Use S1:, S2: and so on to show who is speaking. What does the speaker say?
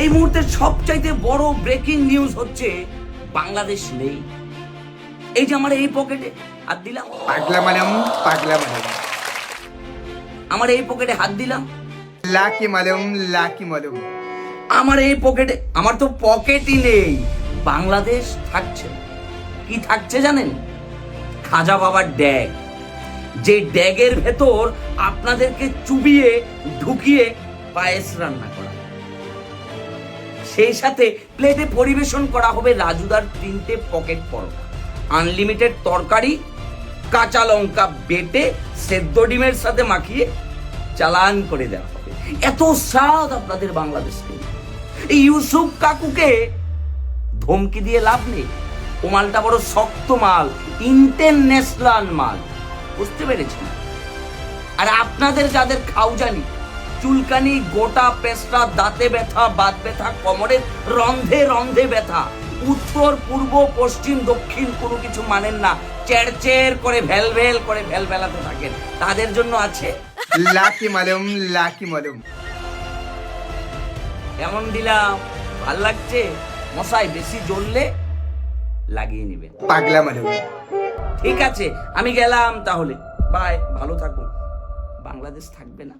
S1: এই মুহূর্তে সবচাইতে বড় ব্রেকিং নিউজ হচ্ছে বাংলাদেশ নেই। এই যে আমার এই পকেটে হাত দিলাম।
S2: পাগলা মালুম পাগলা মালুম
S1: আমার এই পকেটে হাত দিলাম।
S2: লাকি মালুম লাকি মালুম
S1: আমার এই পকেটে আমার তো পকেটই নেই। বাংলাদেশ থাকছে। কি থাকছে জানেন? খাজা বাবার ড্যাগ। যে ড্যাগের ভেতর আপনাদেরকে চুবিয়ে ঢুকিয়ে পায়েস রান্না করা। সেই সাথে প্লেটে পরিবেশন করা হবে রাজুদার তিনটে পকেট পরোটা। আনলিমিটেড তরকারি, কাঁচা লঙ্কা বেটে সেদ্ধ ডিমের সাথে মাখিয়ে চালান করে দেওয়া হবে। এত স্বাদ আপনাদের বাংলাদেশকে ইউসুফ কাকুকে ধমকি দিয়ে লাভ নেই। ও মালটা বড় শক্ত মাল ইন্টারন্যাশনাল মাল। বুঝতে পেরেছেন? আর আপনাদের যাদের খাউজানি চুলকানি গোটা পেস্টা দাঁতে ব্যথা বাত ব্যথা কোমরের রন্ধে রন্ধে ব্যথা। উত্তর পূর্ব পশ্চিম দক্ষিণ কোনো কিছু মানেন না। চেড়চেড় করে ভেল ভেল করে ভেল ভেলাতে থাকেন। তাদের জন্য আছে।
S2: লাকি মালুম লাকি মালুম।
S1: কেমন দিলাম ভালো লাগছে? মশাই বেশি জ্বললে লাগিয়ে নেবেন।
S2: পাগলা মালুম।
S1: ঠিক আছে আমি গেলাম তাহলে। বাই ভালো থাকুন। বাংলাদেশ থাকবে না।